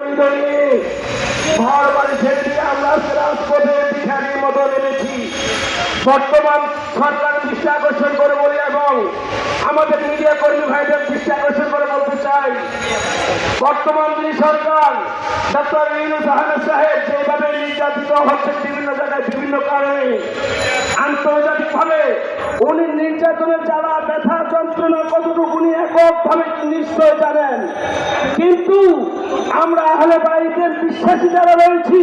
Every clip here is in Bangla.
ঘর বাড়ি ছেড়ে আমরা রাজপথে ভিখারির মতো নেমেছি বর্তমান সরকার দৃষ্টি আকর্ষণ করে বলি এবং আমাদের মিডিয়া কর্মী ভাইদের দৃষ্টি আকর্ষণ করে বলতে চাই। বর্তমান যিনি সরকার ডক্টর ইউনুস আহমেদ সাহেব যেভাবে নির্যাতিত হচ্ছে বিভিন্ন জায়গায়, বিভিন্ন কারণে, আন্তর্জাতিকভাবে উনি নির্যাতনের জ্বালা ব্যথা যন্ত্রণা কতটুকু উনি এককভাবে নিশ্চয় জানেন। কিন্তু আমরা আহলে বাইতের বিশ্বাসী যারা রয়েছি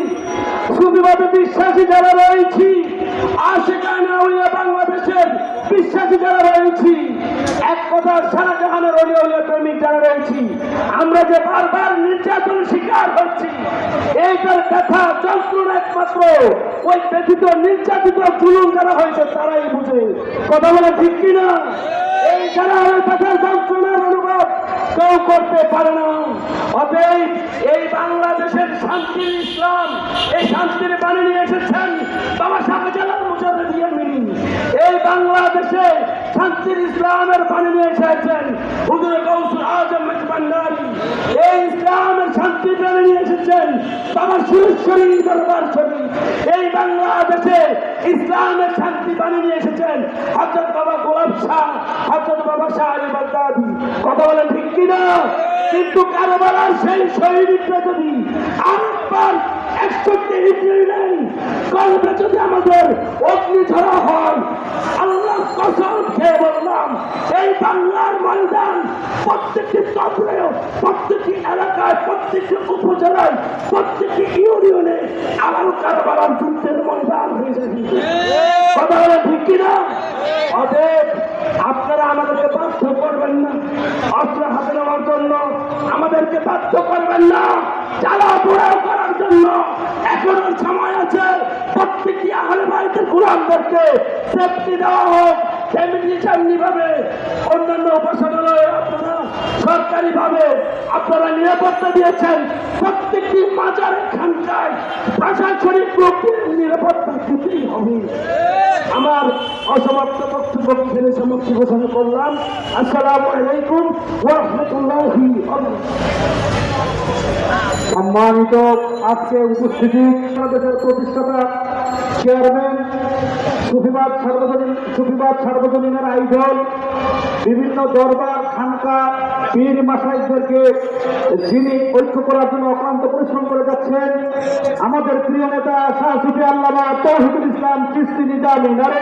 সুবিবাদে বিশ্বাসী যারা রয়েছি আশেখানা বাংলাদেশের বিশ্বাসী যারা রয়েছি, এক কথা সারা জাহানের অলিয়া উলিয়া প্রেমিক যারা রয়েছি, আমরা যে বারবার নির্যাতন শিকার হচ্ছি, এইটার ব্যথা, যন্ত্রণা একমাত্র ওই ব্যথিত, নির্যাতিত, জুলুম যারা হয়েছে, তারাই বুঝে। কথা বলে ঠিক কিনা? এই যারা ব্যথার যন্ত্রণার অনুভব কেউ করতে পারে না। অতএব এই বাংলাদেশের শান্তি, ইসলাম, এই শান্তির বাণী নিয়ে এসেছেন বাবা শাহজালাল মুজাহিদ ইয়ামিন। এই বাংলাদেশে শান্তির, ইসলামের বাণী নিয়ে এসেছেন হুজুর গৌসুল আজম মেজবান্ডারি এই ইসলামের শান্তি বাণী নিয়ে এসেছেন বাবা সুরেশ্বরী দরবার শরীফ এই বাংলাদেশে ইসলামের শান্তি বাণী নিয়ে এসেছেন হজরত বাবা গোলাপ শাহ হজরত বাবা শাহ আলী বাগদাদি। কথা বলেন ঠিক কিনা? কিন্তু কারোবার সেই শহীদটা যদি আরেকবার একষট্টি হিজড়ি নেই কলবে যদি আমাদের অগ্নি ধরা হয় আল্লাহ কসম খেয়ে বললাম, এই বাংলার ময়দান প্রত্যেকটি চক্রে প্রত্যেকটি এলাকায়, প্রত্যেকটি উপজেলায়, প্রত্যেকটি ইউনিয়নে আবার কারবার যুদ্ধের ময়দান হয়ে যাবে। কথা ঠিক কিনা আপনারা আমাদেরকে বাধ্য করবেন না অস্ত্র হাতে নেওয়ার জন্য আমাদেরকে করবেন না। জ্বালা পোড়াও করার জন্য। এখনও সময় আছে। প্রত্যেকটি আহলে সেফটি দেওয়া হোক ভাবে অন্যান্য আপনারা আপনারা নিরাপত্তা দিয়েছেন। প্রত্যেকটি মাজারের খানকায় প্রশাসনিক নিরাপত্তা দিতেই হবে। আমার অসমাপ্ত বক্তব্য ফেলে সমাপ্তি ঘোষণা করলাম। আসসালামু আলাইকুম ওয়া সম্মানিত আজকে উপস্থিতি বাংলাদেশের প্রতিষ্ঠাতা চেয়ারম্যান, সুফিবাদ সার্বজনীন, সুফিবাদ সার্বজনীনের আইডল বিভিন্ন দরবার, খানকা, পীর মাসাইদেরকে যিনি ঐক্য করার জন্য অক্লান্ত পরিশ্রম করে যাচ্ছেন, আমাদের প্রিয় নেতা শাহ সুফি আল্লামা তৌহিদুল ইসলাম কৃষ্টি নিজামী নারে।